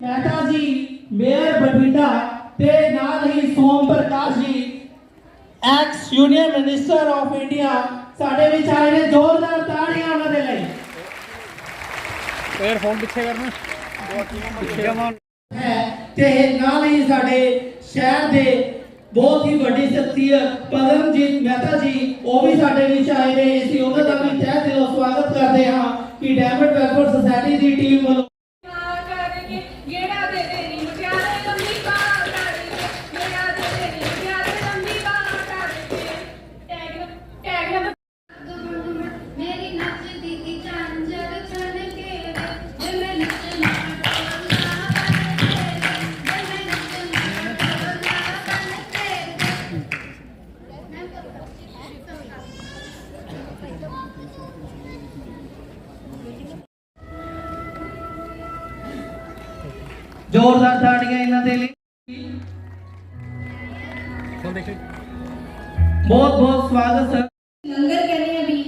ਮਹਿਤਾ ਜੀ ਮੇਅਰ ਬਠਿੰਡਾ ਤੇ ਨਾਲ ਹੀ Som Prakash ji ex union minister of India ਸਾਡੇ ਵਿੱਚ ਆਏ ਨੇ ਜ਼ੋਰਦਾਰ ਤਾੜੀਆਂ ਉਹਨਾਂ ਦੇ ਲਈ। ਫੇਰ ਫੋਨ ਪਿੱਛੇ ਕਰਨਾ। ਪਿੱਛੇ ਹੈ ਤੇ ਨਾਲ ਹੀ ਸਾਡੇ ਸ਼ਹਿਰ ਦੇ ਬਹੁਤ ਹੀ ਵੱਡੀ ਸ਼ਖਸੀਅਤ ਪਦਮਜੀਤ ਮਹਿਤਾ ਜੀ ਉਹ ਵੀ ਸਾਡੇ ਵਿੱਚ ਆਏ ਨੇ। ਅਸੀਂ ਉਹਨਾਂ ਦਾ ਵੀ ਤਹਿ ਦਿਲੋਂ ਸਵਾਗਤ ਕਰਦੇ ਹਾਂ ਕਿ ਡੈਮਟ ਵੈਲਫੇਅਰ ਸੁਸਾਇਟੀ ਦੀ ਟੀਮ ਵੱਲੋਂ ਜ਼ੋਰਦਾਰ ਤਾੜੀਆਂ ਇਹਨਾਂ ਦੇ ਲਈ। ਬਹੁਤ ਬਹੁਤ ਸਵਾਗਤ ਸਰ। ਲੰਗਰ ਕਹਿੰਦੇ ਆ ਵੀ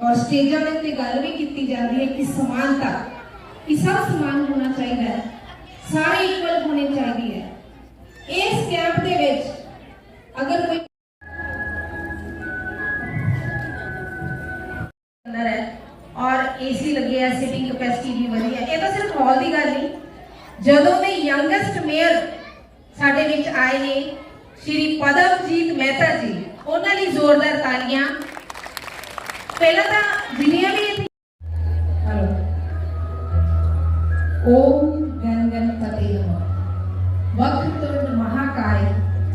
ਔਰ ਸਟੇਜਾਂ ਦੇ ਉੱਤੇ ਗੱਲ ਵੀ ਕੀਤੀ ਜਾਂਦੀ ਹੈ ਕਿ ਸਮਾਨਤਾ ਕਿ ਸਭ ਸਮਾਨ ਹੋਣਾ ਚਾਹੀਦਾ ਹੈ ਸਾਰੇ ਇਕੁਅਲ ਹੋਣੇ ਚਾਹੀਦੀ ਹੈ। ਇਸ ਕੈਂਪ ਦੇ ਵਿੱਚ ਅਗਰ ਕੋਈ ਅੰਦਰ ਹੈ ਔਰ ਏਸੀ ਲੱਗੇ ਆ ਸਿਟਿੰਗ ਕੈਪੈਸਿਟੀ ਵੀ ਵਧੀਆ ਇਹ ਤਾਂ ਸਿਰਫ ਹਾਲ ਦੀ ਗੱਲ ਨਹੀਂ ਜਦੋਂ ਦੇ ਯੰਗਸਟ ਮੇਅਰ ਸਾਡੇ ਵਿੱਚ ਆਏ ਨੇ ਸ਼੍ਰੀ ਪਦਮਜੀਤ ਮਹਿਤਾ ਜੀ ਉਹਨਾਂ ਲਈ ਜ਼ੋਰਦਾਰ ਤਾਲੀਆਂ ਪਹਿਲਾਂ ਤਾਂ ਜਿੰਨੀਆਂ ਵੀ ਓਮ ਗੰਗਨ ਪਤੇ ਹੋ ਵਕਤ ਮਹਾਕਾਇ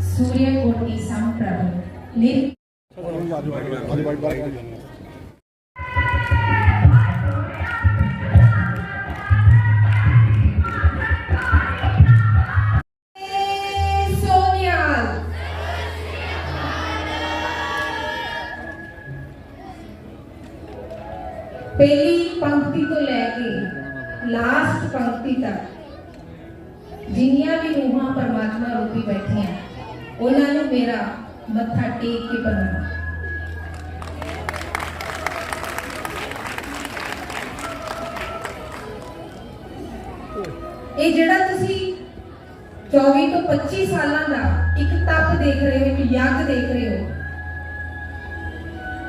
ਸੂਰਯ ਕੋਟੀ ਸੰਪ੍ਰਭ। ਨਿਰ ਪਹਿਲੀ ਪੰਕਤੀ ਤੋਂ ਲੈ ਕੇ ਲਾਸਟ ਪੰਕਤੀ ਤੱਕ ਜਿੰਨੀਆਂ ਵੀ ਰੂਹਾਂ ਪਰਮਾਤਮਾ ਰੂਪੀ ਬੈਠੀਆਂ, ਉਹਨਾਂ ਨੂੰ ਮੇਰਾ ਮੱਥਾ ਟੇਕ ਕੇ ਪ੍ਰਣਾਮ। ਇਹ ਜਿਹੜਾ ਤੁਸੀਂ 24 ਤੋਂ 25 ਸਾਲਾਂ ਦਾ ਇੱਕ ਤਪ ਦੇਖ ਰਹੇ ਹੋ, ਇੱਕ ਯੱਗ ਦੇਖ ਰਹੇ ਹੋ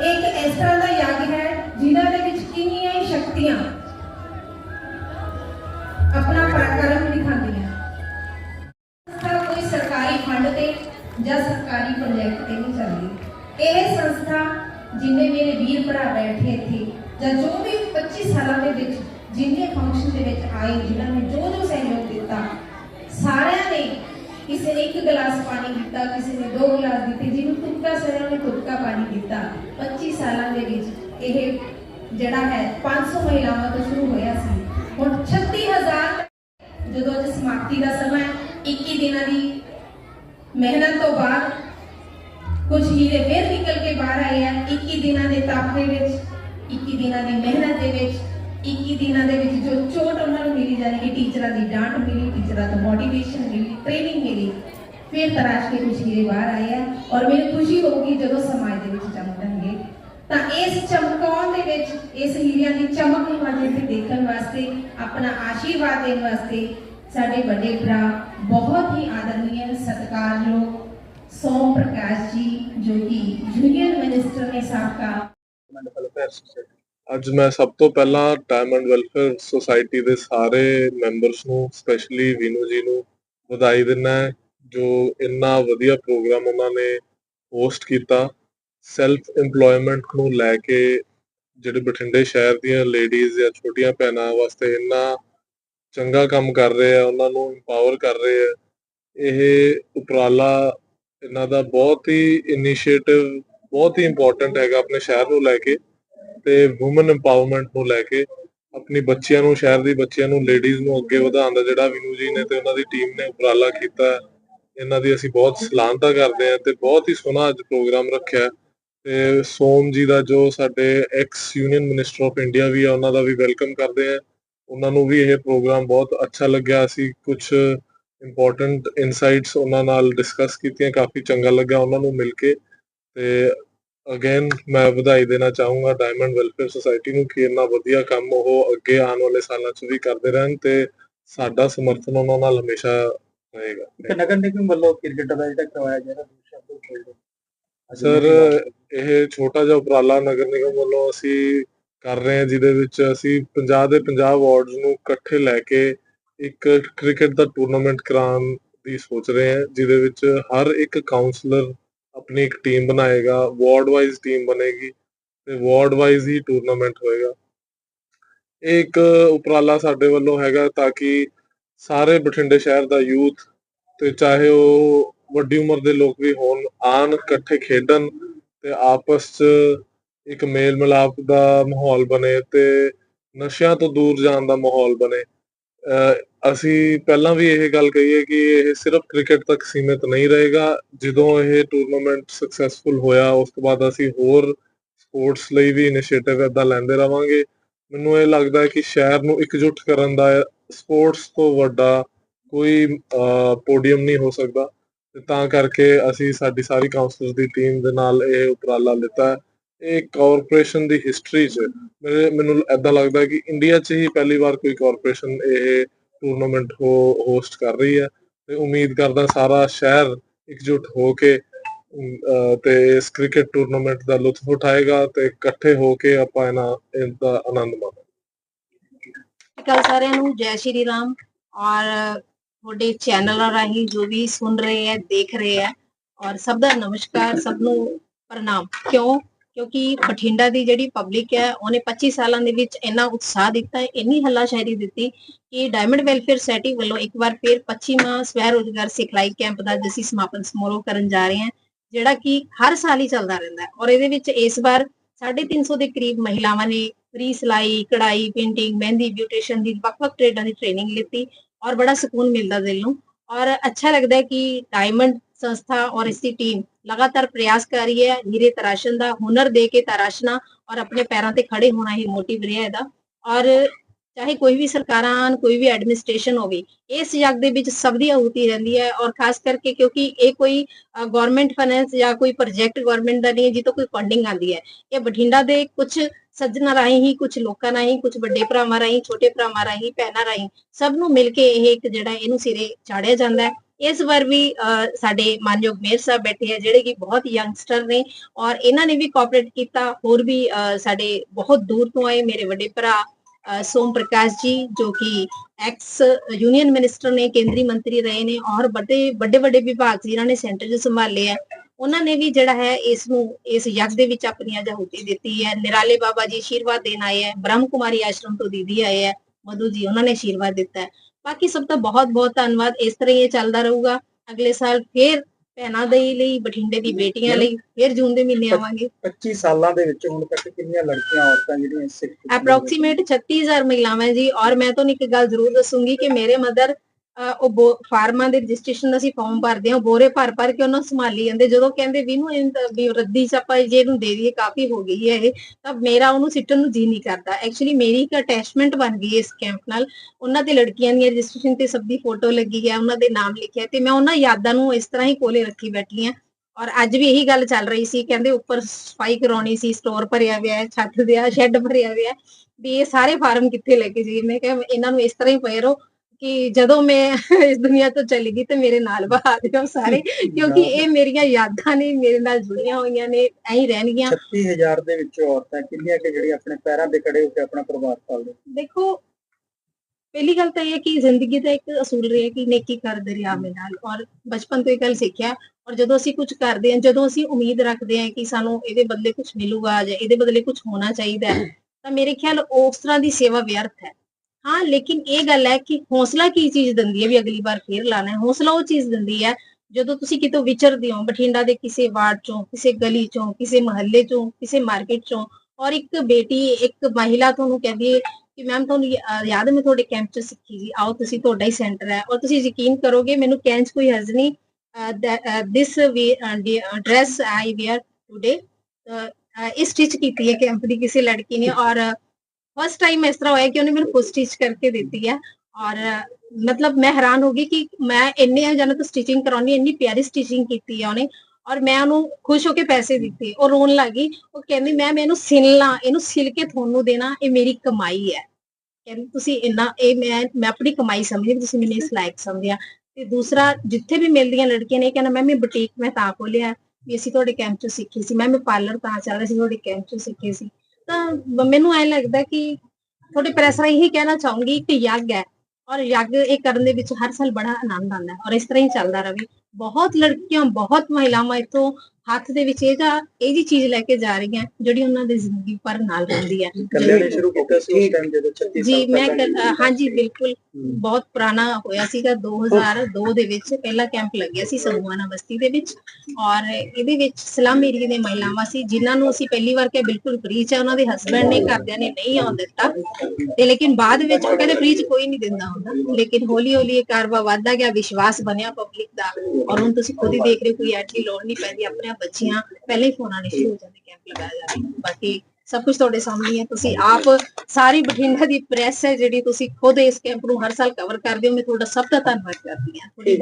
ਇੱਕ ਇਸ ਤਰ੍ਹਾਂ ਦਾ ਯੱਗ ਹੈ ਜਿਹਨਾਂ ਦੇ ਸ਼ਕਤੀਆਂ। ਆਪਣਾ ਪਰਾਕਰਮ ਦਿਖਾਉਂਦੀਆਂ। ਸੰਸਥਾ ਕੋਈ ਸਰਕਾਰੀ ਫੰਡ ਤੇ ਜਾਂ ਸਰਕਾਰੀ ਪ੍ਰੋਜੈਕਟ ਤੇ ਨਹੀਂ ਚੱਲਦੀ ਇਹ ਸੰਸਥਾ ਜਿੰਨੇ ਮੇਰੇ ਵੀਰ ਭਰਾ ਬੈਠੇ ਇੱਥੇ ਜਾਂ ਜੋ ਵੀ 25 ਸਾਲਾਂ ਦੇ ਵਿੱਚ ਜਿੰਨੇ ਫੰਕਸ਼ਨ ਦੇ ਵਿੱਚ ਆਏ, ਜਿਨ੍ਹਾਂ ਨੇ ਜੋ ਜੋ ਸਹਿਯੋਗ ਦਿੱਤਾ, ਸਾਰਿਆਂ ਨੇ ਕਿਸੇ ਨੇ ਇੱਕ ਗਲਾਸ ਪਾਣੀ ਦਿੱਤਾ, ਕਿਸੇ ਨੇ ਦੋ ਗਲਾਸ ਦਿੱਤੇ, ਜਿਹਨੂੰ ਤੁਪਕਾ ਸਾਰਿਆਂ ਨੇ ਤੁਪਕਾ ਪਾਣੀ ਦਿੱਤਾ 25 ਸਾਲਾਂ ਦੇ ਵਿੱਚ ਇਹ ਜਿਹੜਾ ਹੈ 500 ਮਹਿਲਾਵਾਂ ਤੋਂ ਸ਼ੁਰੂ ਹੋਇਆ ਸੀ। ਹੁਣ 36000 ਜਦੋਂ ਅੱਜ ਸਮਾਪਤੀ ਦਾ ਸਮਾਂ ਹੈ 21 ਦਿਨਾਂ ਦੀ ਮਿਹਨਤ ਤੋਂ ਬਾਅਦ ਕੁਝ ਹੀਰੇ ਫਿਰ ਨਿਕਲ ਕੇ ਬਾਹਰ ਆਏ ਆ। 21 ਦਿਨਾਂ ਦੇ ਤਪ ਦੇ ਵਿੱਚ 21 ਦਿਨਾਂ ਦੀ ਮਿਹਨਤ ਦੇ ਵਿੱਚ 21 ਦਿਨਾਂ ਦੇ ਵਿੱਚ ਜੋ ਚੋਟ ਉਹਨਾਂ ਨੂੰ ਮਿਲੀ ਜਾਣੀ ਕਿ ਟੀਚਰਾਂ ਦੀ ਡਾਂਟ ਮਿਲੀ, ਟੀਚਰਾਂ ਤੋਂ ਮੋਟੀਵੇਸ਼ਨ ਮਿਲੀ ਟ੍ਰੇਨਿੰਗ ਮਿਲੀ, ਫਿਰ ਤਰਾਸ਼ ਕੇ ਕੁਝ ਹੀਰੇ ਬਾਹਰ ਆਏ ਆ। ਔਰ ਮੈਨੂੰ ਖੁਸ਼ੀ ਹੋਊਗੀ ਜਦੋਂ ਸਮਾਜ ਦੇ ਵਿੱਚ ਤਾਂ ਇਸ ਚਮਕਾਉਣ ਦੇ ਵਿੱਚ, ਇਸ ਹੀਰਿਆਂ ਦੀ ਚਮਕ ਨੂੰ ਅੱਜ ਇੱਥੇ ਦੇਖਣ ਵਾਸਤੇ, ਆਪਣਾ ਆਸ਼ੀਰਵਾਦ ਦੇਣ ਵਾਸਤੇ ਸਾਡੇ ਵੱਡੇ ਭਰਾ ਬਹੁਤ ਹੀ ਆਦਰਨੀय ਸਤਿਕਾਰਯੋਗ ਸੋਮ ਪ੍ਰਕਾਸ਼ ਜੀ, ਜੋ ਕਿ ਯੂਨੀਅਨ ਮਿਨਿਸਟਰ ਨੇ ਸਾਬਕਾ ਅੱਜ ਮੈਂ ਸਭ ਤੋਂ ਪਹਿਲਾਂ ਡਾਇਮੰਡ ਵੈਲਫੇਅਰ ਸੁਸਾਇਟੀ ਦੇ ਸਾਰੇ ਮੈਂਬਰਸ ਨੂੰ ਸਪੈਸ਼ਲੀ ਵੀਨੂ ਜੀ ਨੂੰ ਵਧਾਈ ਦਿੰਦਾ ਜੋ ਇੰਨਾ ਵਧੀਆ ਪ੍ਰੋਗਰਾਮ ਉਹਨਾਂ ਨੇ ਹੋਸਟ ਕੀਤਾ। ਸੈਲਫ ਏਮਪਲੋਇਮੈਂਟ ਨੂੰ ਲੈ ਕੇ ਜਿਹੜੇ ਬਠਿੰਡੇ ਸ਼ਹਿਰ ਦੀਆਂ ਲੇਡੀਜ਼ ਜਾਂ ਛੋਟੀਆਂ ਭੈਣਾਂ ਵਾਸਤੇ ਇੰਨਾ ਚੰਗਾ ਕੰਮ ਕਰ ਰਹੇ ਆ, ਉਹਨਾਂ ਨੂੰ ਇੰਪਾਵਰ ਕਰ ਰਹੇ ਆ, ਇਹ ਉਪਰਾਲਾ ਇਹਨਾਂ ਦਾ ਬਹੁਤ ਹੀ ਇਨੀਸ਼ੀਏਟਿਵ ਬਹੁਤ ਹੀ ਇੰਪੋਰਟੈਂਟ ਹੈਗਾ ਆਪਣੇ ਸ਼ਹਿਰ ਨੂੰ ਲੈ ਕੇ ਤੇ ਔਮਨ ਇੰਪਾਵਰਮੈਂਟ ਨੂੰ ਲੈ ਕੇ, ਆਪਣੀ ਬੱਚਿਆਂ ਨੂੰ, ਸ਼ਹਿਰ ਦੀ ਬੱਚਿਆਂ ਨੂੰ ਲੇਡੀਜ਼ ਨੂੰ ਅੱਗੇ ਵਧਾਉਣ ਦਾ ਜਿਹੜਾ ਵਿਨੂ ਜੀ ਨੇ ਤੇ ਉਹਨਾਂ ਦੀ ਟੀਮ ਨੇ ਉਪਰਾਲਾ ਕੀਤਾ, ਇਹਨਾਂ ਦੀ ਅਸੀਂ ਬਹੁਤ ਸਲਾਹਤਾ ਕਰਦੇ ਹਾਂ ਤੇ ਬਹੁਤ ਹੀ ਸੋਹਣਾ ਅੱਜ ਪ੍ਰੋਗਰਾਮ ਰੱਖਿਆ। ਤੇ ਸੋਮ ਜੀ ਦਾ ਜੋ ਸਾਡੇ ex union minister of India ਵੀ ਆ, ਉਹਨਾਂ ਦਾ ਵੀ ਵੈਲਕਮ ਕਰਦੇ ਹਾਂ ਉਹਨਾਂ ਨੂੰ ਵੀ ਇਹ ਪ੍ਰੋਗਰਾਮ ਬਹੁਤ ਅੱਛਾ ਲੱਗਿਆ। ਅਸੀਂ ਕੁਝ ਇੰਪੋਰਟੈਂਟ ਇਨਸਾਈਟਸ ਉਹਨਾਂ ਨਾਲ ਡਿਸਕਸ ਕੀਤੀਆਂ, ਕਾਫੀ ਚੰਗਾ ਲੱਗਾ ਉਹਨਾਂ ਨੂੰ ਮਿਲ ਕੇ। ਤੇ ਅਗੇਨ ਮੈਂ ਵਧਾਈ ਦੇਣਾ ਚਾਹੂੰਗਾ ਡਾਇਮੰਡ ਵੈਲਫੇਅਰ ਸੁਸਾਇਟੀ ਨੂੰ ਕਿ ਇੰਨਾ ਵਧੀਆ ਕੰਮ ਉਹ ਅੱਗੇ ਆਉਣ ਵਾਲੇ ਸਾਲਾਂ 'ਚ ਵੀ ਕਰਦੇ ਰਹਿਣ ਤੇ ਸਾਡਾ ਸਮਰਥਨ ਉਹਨਾਂ ਨਾਲ ਹਮੇਸ਼ਾ ਰਹੇਗਾ। ਇੱਕ ਨਗਰ ਨਿਗਮ ਵੱਲੋਂ ਕ੍ਰਿਕਟ ਦਾ ਜਿਹੜਾ ਕਰਵਾਇਆ ਜਾ ਰਿਹਾ ਦੂਸਰਾ ਤੋਂ ਖੇਡ ਸਰ ਇਹ ਛੋਟਾ ਜਿਹਾ ਉਪਰਾਲਾ ਨਗਰ ਨਿਗਮ ਵੱਲੋਂ ਅਸੀਂ ਕਰ ਰਹੇ ਹਾਂ ਜਿਹਦੇ ਵਿੱਚ ਅਸੀਂ 50 ਦੇ 50 ਵਾਰਡਸ ਨੂੰ ਇਕੱਠੇ ਲੈ ਕੇ ਇੱਕ ਕ੍ਰਿਕਟ ਦਾ ਟੂਰਨਾਮੈਂਟ ਕਰਾਉਣ ਦੀ ਸੋਚ ਰਹੇ ਹਾਂ ਜਿਹਦੇ ਵਿੱਚ ਹਰ ਇੱਕ ਕਾਉਂਸਲਰ ਆਪਣੀ ਇੱਕ ਟੀਮ ਬਣਾਏਗਾ ਵਾਰਡ ਵਾਈਜ਼ ਟੀਮ ਬਣੇਗੀ ਤੇ ਵਾਰਡ ਵਾਈਜ਼ ਹੀ ਟੂਰਨਾਮੈਂਟ ਹੋਏਗਾ। ਇਹ ਇੱਕ ਉਪਰਾਲਾ ਸਾਡੇ ਵੱਲੋਂ ਹੈਗਾ ਤਾਂ ਕਿ ਸਾਰੇ ਬਠਿੰਡੇ ਸ਼ਹਿਰ ਦਾ ਯੂਥ ਤੇ ਚਾਹੇ ਉਹ ਵੱਡੀ ਉਮਰ ਦੇ ਲੋਕ ਵੀ ਹੋਣ ਆਣ ਇਕੱਠੇ ਖੇਡਣ ਤੇ ਆਪਸ 'ਚ ਇੱਕ ਮੇਲ ਮਿਲਾਪ ਦਾ ਮਾਹੌਲ ਬਣੇ ਤੇ ਨਸ਼ਿਆਂ ਤੋਂ ਦੂਰ ਜਾਣ ਦਾ ਮਾਹੌਲ ਬਣੇ। ਅਹ ਅਸੀਂ ਪਹਿਲਾਂ ਵੀ ਇਹ ਗੱਲ ਕਹੀ ਹੈ ਕਿ ਇਹ ਸਿਰਫ ਕ੍ਰਿਕਟ ਤੱਕ ਸੀਮਿਤ ਨਹੀਂ ਰਹੇਗਾ। ਜਦੋਂ ਇਹ ਟੂਰਨਾਮੈਂਟ ਸਕਸੈਸਫੁਲ ਹੋਇਆ, ਉਸ ਤੋਂ ਬਾਅਦ ਅਸੀਂ ਹੋਰ ਸਪੋਰਟਸ ਲਈ ਵੀ ਇਨੀਸ਼ੀਏਟਿਵ ਏਦਾਂ ਲੈਂਦੇ ਰਵਾਂਗੇ। ਮੈਨੂੰ ਇਹ ਲੱਗਦਾ ਹੈ ਕਿ ਸ਼ਹਿਰ ਨੂੰ ਇਕਜੁੱਟ ਕਰਨ ਦਾ ਸਪੋਰਟਸ ਤੋਂ ਵੱਡਾ ਕੋਈ ਪੋਡੀਅਮ ਨਹੀਂ ਹੋ ਸਕਦਾ। ਤੇ ਤਾਂ ਕਰਕੇ ਅਸੀਂ ਸਾਡੀ ਸਾਰੀ ਕਾਉਂਸਲਰ ਦੀ ਟੀਮ ਦੇ ਨਾਲ ਇਹ ਉਪਰਾਲਾ ਲਿੱਤਾ ਇਹ ਕਾਰਪੋਰੇਸ਼ਨ ਦੀ ਹਿਸਟਰੀ 'ਚ ਮੇਰੇ, ਮੈਨੂੰ ਏਦਾਂ ਲੱਗਦਾ ਕਿ ਇੰਡੀਆ 'ਚ ਹੀ ਪਹਿਲੀ ਵਾਰ ਕੋਈ ਕਾਰਪੋਰੇਸ਼ਨ ਇਹ ਟੂਰਨਾਮੈਂਟ ਹੋ ਹੋਸਟ ਕਰ ਰਹੀ ਹੈ। ਤੇ ਉਮੀਦ ਕਰਦਾ ਸਾਰਾ ਸ਼ਹਿਰ ਇਕਜੁੱਟ ਹੋ ਕੇ ਤੇ ਇਸ ਕ੍ਰਿਕਟ ਟੂਰਨਾਮੈਂਟ ਦਾ ਲੁਤਫ ਉਠਾਏਗਾ ਤੇ ਇਕੱਠੇ ਹੋ ਕੇ ਆਪਾਂ ਇਹਨਾਂ ਇਹਦਾ ਆਨੰਦ ਮਾਣਾਂਗੇ। ਕੱਲ ਸਾਰਿਆਂ ਨੂੰ ਜੈ ਸ਼੍ਰੀ ਰਾਮ ਔਰ ਤੁਹਾਡੇ ਚੈਨਲ ਰਾਹੀਂ ਜੋ ਵੀ ਸੁਣ ਰਹੇ ਹੈ, ਦੇਖ ਰਹੇ ਹੈ ਔਰ ਸਭ ਦਾ ਨਮਸਕਾਰ, ਸਭ ਨੂੰ ਪ੍ਰਣਾਮ। ਕਿਉਂ? ਕਿਉਂਕਿ ਬਠਿੰਡਾ ਦੀ ਜਿਹੜੀ ਪਬਲਿਕ ਹੈ, ਉਹਨੇ 25 ਸਾਲਾਂ ਦੇ ਵਿੱਚ ਇੰਨਾ ਉਤਸ਼ਾਹ ਦਿੱਤਾ, ਇੰਨੀ ਹੱਲਾਸ਼ੇਰੀ ਦਿੱਤੀ ਕਿ ਡਾਇਮੰਡ ਵੈਲਫੇਅਰ ਸੋਸਾਇਟੀ ਵੱਲੋਂ ਇੱਕ ਵਾਰ ਫਿਰ 25ਵਾਂ ਸਵੈ ਰੋਜ਼ਗਾਰ ਸਿਖਲਾਈ ਕੈਂਪ ਦਾ ਅੱਜ ਸਮਾਪਨ ਸਮਾਰੋਹ ਕਰਨ ਜਾ ਰਹੇ ਹਾਂ, ਜਿਹੜਾ ਕਿ ਹਰ ਸਾਲ ਹੀ ਚੱਲਦਾ ਰਹਿੰਦਾ ਹੈ। ਔਰ ਇਹਦੇ ਵਿੱਚ ਇਸ ਵਾਰ 350 ਦੇ ਕਰੀਬ ਮਹਿਲਾਵਾਂ ਨੇ ਫ੍ਰੀ ਸਿਲਾਈ, ਕਢਾਈ ਪੇਂਟਿੰਗ ਮਹਿੰਦੀ ਬਿਊਟੀਸ਼ਨ ਦੀ ਵੱਖ-ਵੱਖ ਟ੍ਰੇਡਾਂ ਦੀ ਟ੍ਰੇਨਿੰਗ ਲਿੱਤੀ। ਔਰ ਬੜਾ ਸਕੂਨ ਮਿਲਦਾ ਦਿਲ ਨੂੰ ਔਰ ਅੱਛਾ ਲੱਗਦਾ ਹੈ ਕਿ ਡਾਇਮੰਡ ਸੰਸਥਾ ਔਰ ਇਸ ਦੀ ਟੀਮ ਲਗਾਤਾਰ ਪ੍ਰयास ਕਰ ਰਹੀ ਹੈ ਹੀਰੇ ਤਰਾਸ਼ਣ ਦਾ ਹੁਨਰ ਦੇ ਕੇ ਤਰਾਸ਼ਣਾ ਔਰ ਆਪਣੇ ਪੈਰਾਂ ਤੇ ਖੜੇ ਹੋਣਾ ਹੀ ਮੋਟਿਵ ਰਿਹਾ ਇਹਦਾ ਔਰ ਚਾਹੇ ਕੋਈ ਵੀ ਸਰਕਾਰਾਂ ਆਉਣ ਕੋਈ ਵੀ ਐਡਮਿਨਿਸਟ੍ਰੇਸ਼ਨ ਹੋਵੇ ਇਸ ਜਗ ਦੇ ਵਿੱਚ ਸਭ ਦੀ ਆਹੂਤੀ ਰਹਿੰਦੀ ਹੈ ਔਰ ਖਾਸ ਕਰਕੇ ਕਿਉਂਕਿ ਇਹ ਕੋਈ ਗਵਰਨਮੈਂਟ ਫਾਈਨੈਂਸ ਜਾਂ ਕੋਈ ਪ੍ਰੋਜੈਕਟ ਗਵਰਨਮੈਂਟ ਦਾ ਨਹੀਂ ਹੈ ਜਿੱਥੋਂ ਕੋਈ ਫੰਡਿੰਗ ਆਉਂਦੀ ਹੈ ਇਹ ਬਠਿੰਡਾ ਦੇ ਕੁਝ ਸੱਜਣਾ ਰਾਹੀਂ ਹੀ ਕੁਝ ਲੋਕਾਂ ਰਾਹੀਂ ਕੁਝ ਵੱਡੇ ਭਰਾਵਾਂ ਰਾਹੀਂ ਛੋਟੇ ਭਰਾਵਾਂ ਰਾਹੀਂ ਭੈਣਾਂ ਰਾਹੀਂ ਸਭ ਨੂੰ ਮਿਲ ਕੇ ਇਹ ਇੱਕ ਜਿਹੜਾ ਇਹਨੂੰ ਸਿਰੇ ਚਾੜਿਆ ਜਾਂਦਾ ਹੈ। ਇਸ ਵਾਰ ਵੀ ਸਾਡੇ ਮਾਨਯੋਗ ਮੇਅਰ ਸਾਹਿਬ ਬੈਠੇ ਆ ਜਿਹੜੇ ਕਿ ਬਹੁਤ ਯੰਗਸਟਰ ਨੇ ਔਰ ਇਹਨਾਂ ਨੇ ਵੀ ਕੋਆਪਰੇਟ ਕੀਤਾ। ਹੋਰ ਵੀ ਅਹ, ਸਾਡੇ ਬਹੁਤ ਦੂਰ ਤੋਂ ਆਏ ਮੇਰੇ ਵੱਡੇ ਭਰਾ ਸੋਮ ਪ੍ਰਕਾਸ਼ ਜੀ ਜੋ ਕਿ ਐਕਸ ਯੂਨੀਅਨ ਮਿਨਿਸਟਰ ਨੇ ਕੇਂਦਰੀ ਮੰਤਰੀ ਰਹੇ ਨੇ ਔਰ ਵੱਡੇ ਵੱਡੇ ਵੱਡੇ ਵਿਭਾਗ ਜਿਨ੍ਹਾਂ ਨੇ ਸੈਂਟਰ 'ਚ ਸੰਭਾਲੇ ਆ ਉਹਨਾਂ ਨੇ ਵੀ ਜਿਹੜਾ ਹੈ ਇਸ ਨੂੰ ਇਸ ਯੱਗ ਦੇ ਵਿੱਚ ਆਪਣੀ ਆਹੂਤੀ ਦਿੱਤੀ ਹੈ। ਨਿਰਾਲੇ ਬਾਬਾ ਜੀ ਆਸ਼ੀਰਵਾਦ ਦੇਣ ਆਏ ਹੈ। ਬ੍ਰਹਮ ਕੁਮਾਰੀ ਆਸ਼ਰਮ ਤੋਂ ਦੀਦੀ ਆਏ ਹੈ। ਮਧੂ ਜੀ ਉਹਨਾਂ ਨੇ ਆਸ਼ੀਰਵਾਦ ਦਿੱਤਾ ਹੈ। ਬਾਕੀ ਸਭ ਦਾ ਬਹੁਤ ਬਹੁਤ ਧੰਨਵਾਦ। ਇਸ ਤਰ੍ਹਾਂ ਹੀ ਇਹ ਚੱਲਦਾ ਰਹੂਗਾ। ਅਗਲੇ ਸਾਲ ਫੇਰ ਭੈਣਾਂ ਦੇ ਲਈ ਬਠਿੰਡੇ ਦੀ ਬੇਟੀਆਂ ਲਈ ਫੇਰ ਜੂਨ ਦੇ ਮਹੀਨੇ ਆਵਾਂਗੇ। 25 ਸਾਲਾਂ ਦੇ ਵਿੱਚ ਹੁਣ ਤੱਕ ਕਿੰਨੀਆਂ ਲੜਕੀਆਂ ਔਰਤਾਂ ਜਿਹੜੀਆਂ ਸਿੱਖ? ਅਪਰੋਕਸੀਮੇਟ 36000 ਮਹਿਲਾਵਾਂ ਜੀ। ਔਰ ਮੈਂ ਤੁਹਾਨੂੰ ਇੱਕ ਗੱਲ ਜ਼ਰੂਰ ਦੱਸੂੰਗੀ ਕਿ ਮੇਰੇ ਮਦਰ ਉਹ ਫਾਰਮਾਂ ਦੇ ਰਜਿਸਟ੍ਰੇਸ਼ਨ ਦਾ ਅਸੀਂ ਫਾਰਮ ਭਰਦੇ ਹਾਂ ਬੋਰੇ ਭਰ ਭਰ ਕੇ ਉਹਨਾਂ ਸੰਭਾਲੀ ਜਾਂਦੇ। ਜਦੋਂ ਕਹਿੰਦੇ ਵੀ ਨੂੰ ਰੱਦੀ ਚ ਆਪਾਂ ਜੇ ਇਹਨੂੰ ਦੇ ਦਈਏ, ਕਾਫੀ ਹੋ ਗਈ ਹੈ ਇਹ, ਤਾਂ ਮੇਰਾ ਉਹਨੂੰ ਸਿੱਟਣ ਨੂੰ ਜੀ ਨਹੀਂ ਕਰਦਾ। ਐਕਚੁਅਲੀ ਮੇਰੀ ਇੱਕ ਅਟੈਚਮੈਂਟ ਬਣ ਗਈ ਇਸ ਕੈਂਪ ਨਾਲ। ਉਹਨਾਂ ਦੇ ਲੜਕੀਆਂ ਦੀਆਂ ਰਜਿਸਟ੍ਰੇਸ਼ਨ ਤੇ ਸਭ ਦੀ ਫੋਟੋ ਲੱਗੀ ਹੈ, ਉਹਨਾਂ ਦੇ ਨਾਮ ਲਿਖਿਆ ਤੇ ਮੈਂ ਉਹਨਾਂ ਯਾਦਾਂ ਨੂੰ ਇਸ ਤਰ੍ਹਾਂ ਹੀ ਕੋਲੇ ਰੱਖੀ ਬੈਠੀ ਹਾਂ। ਔਰ ਅੱਜ ਵੀ ਇਹੀ ਗੱਲ ਚੱਲ ਰਹੀ ਸੀ, ਕਹਿੰਦੇ ਉੱਪਰ ਸਫ਼ਾਈ ਕਰਾਉਣੀ ਸੀ ਸਟੋਰ ਭਰਿਆ ਹੋਇਆ ਹੈ, ਛੱਤ ਦੇ ਆ ਸ਼ੈੱਡ ਭਰਿਆ ਹੋਇਆ ਹੈ। ਵੀ ਇਹ ਸਾਰੇ ਫਾਰਮ ਕਿੱਥੇ ਲੈ ਕੇ ਜਾਈਏ? ਮੈਂ ਕਿਹਾ ਇਹਨਾਂ ਨੂੰ ਇਸ ਤਰ੍ਹਾਂ ਹੀ ਪਏ ਰਹੋ। ਕਿ ਜਦੋਂ ਮੈਂ ਇਸ ਦੁਨੀਆ ਤੋਂ ਚਲੀ ਗਈ ਤੇ ਮੇਰੇ ਨਾਲ ਬਹਾ ਦਿਓ ਸਾਰੇ ਕਿਉਂਕਿ ਇਹ ਮੇਰੀਆਂ ਯਾਦਾਂ ਨੇ ਮੇਰੇ ਨਾਲ ਜੁੜੀਆਂ ਹੋਈਆਂ ਨੇ ਐਂ ਰਹਿਣਗੀਆਂ। 36000 ਦੇ ਵਿੱਚ ਔਰਤਾਂ ਕਿੰਨੀਆਂ ਕਿ ਜਿਹੜੀਆਂ ਆਪਣੇ ਪੈਰਾਂ ਤੇ ਖੜੇ ਹੋ ਕੇ ਆਪਣਾ ਪਰਿਵਾਰ ਪਾਲਦੇ ਦੇਖੋ ਪਹਿਲੀ ਗੱਲ ਤਾਂ ਇਹ ਕਿ ਜ਼ਿੰਦਗੀ ਦਾ ਇੱਕ ਅਸੂਲ ਰਿਹਾ ਕਿ ਨੇਕੀ ਕਰ ਦਰਿਆ ਮੇ ਨਾਲ। ਔਰ ਬਚਪਨ ਤੋਂ ਇਹ ਗੱਲ ਸਿੱਖਿਆ। ਔਰ ਜਦੋਂ ਅਸੀਂ ਕੁਝ ਕਰਦੇ ਹਾਂ ਜਦੋਂ ਅਸੀਂ ਉਮੀਦ ਰੱਖਦੇ ਹਾਂ ਕਿ ਸਾਨੂੰ ਇਹਦੇ ਬਦਲੇ ਕੁਝ ਮਿਲੂਗਾ ਜਾਂ ਇਹਦੇ ਬਦਲੇ ਕੁਝ ਹੋਣਾ ਚਾਹੀਦਾ ਤਾਂ ਮੇਰੇ ਖਿਆਲ ਉਸ ਤਰ੍ਹਾਂ ਦੀ ਸੇਵਾ ਵਿਅਰਥ ਹੈ। ਹਾਂ, ਲੇਕਿਨ ਇਹ ਗੱਲ ਹੈ ਕਿ ਹੌਸਲਾ ਕੀ ਚੀਜ਼ ਦਿੰਦੀ ਹੈ ਵੀ ਅਗਲੀ ਵਾਰ ਫੇਰ ਲਾਣਾ ਹੈ? ਹੌਸਲਾ ਉਹ ਚੀਜ਼ ਦਿੰਦੀ ਹੈ ਜਦੋਂ ਤੁਸੀਂ ਕਿਤੋਂ ਵਿਚਰਦੇ ਹੋ, ਬਠਿੰਡਾ ਦੇ ਕਿਸੇ ਵਾਰਡ ਚੋਂ, ਕਿਸੇ ਗਲੀ ਚੋਂ, ਕਿਸੇ ਮਹੱਲੇ ਚੋਂ, ਕਿਸੇ ਮਾਰਕੀਟ ਚੋਂ ਔਰ ਇੱਕ ਬੇਟੀ, ਇੱਕ ਮਹਿਲਾ ਤੁਹਾਨੂੰ ਕਹਿੰਦੀ ਹੈ ਕਿ ਮੈਮ ਤੁਹਾਨੂੰ ਯਾਦ ਹੈ ਮੈਂ ਤੁਹਾਡੇ ਕੈਂਪ 'ਚ ਸਿੱਖੀ ਸੀ ਆਓ ਤੁਸੀਂ ਤੁਹਾਡਾ ਹੀ ਸੈਂਟਰ ਹੈ ਔਰ ਤੁਸੀਂ ਯਕੀਨ ਕਰੋਗੇ ਮੈਨੂੰ ਕਹਿਣ 'ਚ ਕੋਈ ਹਰਜ ਨਹੀਂ this dress I wear today is stitch ਕੀਤੀ ਹੈ ਕੈਂਪ ਦੀ ਕਿਸੇ ਲੜਕੀ ਨੇ ਔਰ ਫਸਟ ਟਾਈਮ ਇਸ ਤਰ੍ਹਾਂ ਹੋਇਆ ਕਿ ਉਹਨੇ ਮੈਨੂੰ ਖੁਦ ਸਟਿਚ ਕਰਕੇ ਦਿੱਤੀ ਹੈ ਔਰ, ਮਤਲਬ ਮੈਂ ਹੈਰਾਨ ਹੋ ਗਈ ਕਿ ਮੈਂ ਇੰਨੇ ਜਨਾਂ ਤੋਂ ਸਟਿਚਿੰਗ ਕਰਾਉਣੀ ਇੰਨੀ ਪਿਆਰੀ ਸਟਿਚਿੰਗ ਕੀਤੀ ਹੈ ਉਹਨੇ। ਔਰ ਮੈਂ ਉਹਨੂੰ ਖੁਸ਼ ਹੋ ਕੇ ਪੈਸੇ ਦਿੱਤੇ। ਉਹ ਰੋਣ ਲੱਗੀ ਉਹ ਕਹਿੰਦੀ, ਮੈਂ ਇਹਨੂੰ ਸਿਲਣਾ, ਇਹਨੂੰ ਸਿਲ ਕੇ ਤੁਹਾਨੂੰ ਦੇਣਾ, ਇਹ ਮੇਰੀ ਕਮਾਈ ਹੈ। ਕਹਿੰਦੀ, ਤੁਸੀਂ ਇੰਨਾ, ਇਹ ਮੈਂ ਮੈਂ ਆਪਣੀ ਕਮਾਈ ਸਮਝੀ ਤੁਸੀਂ ਮੈਨੂੰ ਇਸ ਲਾਇਕ ਸਮਝਿਆ। ਤੇ ਦੂਸਰਾ, ਜਿੱਥੇ ਵੀ ਮਿਲਦੀਆਂ ਲੜਕੀਆਂ ਨੇ ਕਹਿੰਦਾ, ਮੈਂ ਵੀ ਬੁਟੀਕ ਮੈਂ ਤਾਂ ਖੋਲਿਆ ਵੀ ਅਸੀਂ ਤੁਹਾਡੇ ਕੈਂਪ ਚੋਂ ਸਿੱਖੀ ਸੀ। ਮੈਂ ਮੈਂ ਪਾਰਲਰ ਤਾਂ ਚੱਲ ਰਹੀ ਸੀ, ਤੁਹਾਡੇ ਕੈਂਪ ਚੋਂ ਸਿੱਖੀ ਸੀ। ਤਾਂ ਮੈਨੂੰ ਐ ਲੱਗਦਾ ਕਿ ਤੁਹਾਡੇ ਪ੍ਰੈਸਰ ਇਹੀ ਕਹਿਣਾ ਚਾਹੂੰਗੀ ਕਿ ਯੱਗ ਹੈ ਔਰ ਯੱਗ ਇਹ ਕਰਨ ਦੇ ਵਿੱਚ ਹਰ ਸਾਲ ਬੜਾ ਆਨੰਦ ਆਉਂਦਾ ਹੈ ਔਰ ਇਸ ਤਰ੍ਹਾਂ ਹੀ ਚੱਲਦਾ ਰਹੇ। ਬਹੁਤ ਲੜਕੀਆਂ, ਬਹੁਤ ਮਹਿਲਾਵਾਂ ਇੱਥੋਂ ਹੱਥ ਦੇ ਵਿੱਚ ਇਹ ਜਾਂ ਇਹ ਜੀ ਚੀਜ਼ ਲੈ ਕੇ ਜਾ ਰਹੀਆਂ ਜਿਹੜੀ ਉਹਨਾਂ ਦੀ ਜ਼ਿੰਦਗੀ ਭਰ ਨਾਲ ਰਹਿੰਦੀ ਹੈ। ਕੱਲਿਆਂ ਨੇ ਸ਼ੁਰੂ ਕੀਤਾ ਸੀ ਉਸ ਟਾਈਮ ਜਦੋਂ 36 ਜੀ ਮੈਂ ਹਾਂਜੀ ਬਿਲਕੁਲ ਬਹੁਤ ਪੁਰਾਣਾ ਹੋਇਆ ਸੀਗਾ 2002 ਦੇ ਵਿੱਚ ਪਹਿਲਾ ਕੈਂਪ ਲੱਗਿਆ ਸੀ ਸਮੂਹਾਨਾ ਬਸਤੀ ਦੇ ਵਿੱਚ। ਔਰ ਇਹਦੇ ਵਿੱਚ ਸਲਮ ਏਰੀਏ ਦੇ ਮਹਿਲਾਵਾਂ ਸੀ ਜਿਨ੍ਹਾਂ ਨੂੰ ਅਸੀਂ ਪਹਿਲੀ ਵਾਰ ਕਿਹਾ ਬਿਲਕੁਲ ਫ੍ਰੀ ਚ ਉਹਨਾਂ ਦੇ ਹਸਬੰਡ ਨੇ ਘਰਦਿਆਂ ਨੇ ਨਹੀਂ ਆਉਣ ਦਿੱਤਾ। ਤੇ ਲੇਕਿਨ ਬਾਅਦ ਵਿੱਚ ਉਹ ਕਹਿੰਦੇ ਫ੍ਰੀ ਚ ਕੋਈ ਨਹੀਂ ਦਿੰਦਾ ਹੁੰਦਾ। ਲੇਕਿਨ ਹੌਲੀ ਹੌਲੀ ਇਹ ਕਾਰਵਾ ਵਧਦਾ ਗਿਆ ਵਿਸ਼ਵਾਸ ਬਣਿਆ ਪਬਲਿਕ ਦਾ। ਔਰ ਹੁਣ ਤੁਸੀਂ ਖੁਦ ਹੀ ਦੇਖ ਰਹੇ ਹੋ ਕੋਈ ਐਡ ਲੋੜ ਨਹੀਂ ਪੈਂਦੀ ਆਪਣੇ ਆਪ ਬੱਚੀਆਂ ਪਹਿਲੇ ਹੀ ਫੋਨ ਆਣੇ ਸ਼ੁਰੂ ਹੋ ਜਾਂਦੇ ਕੈਂਪ ਲਗਾਇਆ ਜਾ ਰਿਹਾ। ਬਾਕੀ ਸਭ ਕੁਝ ਤੁਹਾਡੇ ਸਾਹਮਣੇ ਹੈ। ਤੁਸੀਂ ਆਪ ਸਾਰੀ ਬਠਿੰਡਾ ਦੀ ਪ੍ਰੈਸ ਹੈ ਜਿਹੜੀ ਤੁਸੀਂ ਖੁਦ ਇਸ ਕੈਂਪ ਨੂੰ ਹਰ ਸਾਲ ਕਵਰ ਕਰਦੇ ਹੋ। ਮੈਂ ਤੁਹਾਡਾ ਸਭ ਦਾ ਧੰਨਵਾਦ ਕਰਦੀ ਹਾਂ। ਤੁਹਾਡੀ